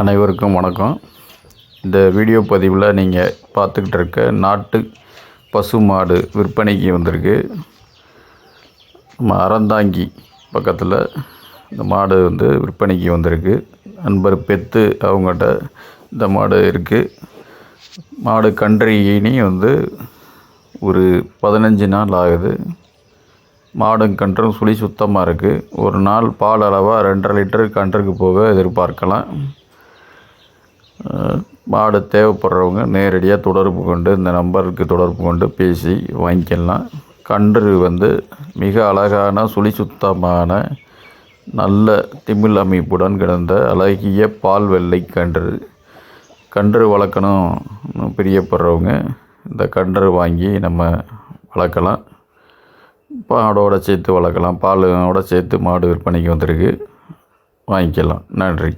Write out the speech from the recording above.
அனைவருக்கும் வணக்கம். இந்த வீடியோ பதிவில் நீங்கள் பார்த்துக்கிட்டு இருக்க நாட்டு பசு மாடு விற்பனைக்கு வந்திருக்கு. நம்ம அறந்தாங்கி பக்கத்தில் இந்த மாடு வந்து விற்பனைக்கு வந்திருக்கு. நண்பர் பெத்து அவங்ககிட்ட இந்த மாடு இருக்குது மாடு கன்று ஈனி வந்து ஒரு பதினஞ்சு நாள் ஆகுது. மாடும் கன்றும் சுழி சுத்தமாக இருக்குது ஒரு நாள் பால் அளவாக ரெண்டரை லிட்டர் கன்றுக்கு போக எதிர்பார்க்கலாம். மாடு தேவைப்படுறவங்க நேரடியாக தொடர்பு கொண்டு இந்த நம்பருக்கு தொடர்பு கொண்டு பேசி வாங்கிக்கலாம். கன்று வந்து மிக அழகான சுழி சுத்தமான நல்ல திமில் அமைப்புடன் கிடந்த அழகிய பால் வெள்ளை கன்று. கன்று வளர்க்கணும் பிரியப்படுறவங்க இந்த கன்று வாங்கி நம்ம வளர்க்கலாம். பாடோட சேர்த்து வளர்க்கலாம். பாலோட சேர்த்து மாடு விற்பனைக்கு வந்திருக்கு. வாங்கிக்கலாம். நன்றி.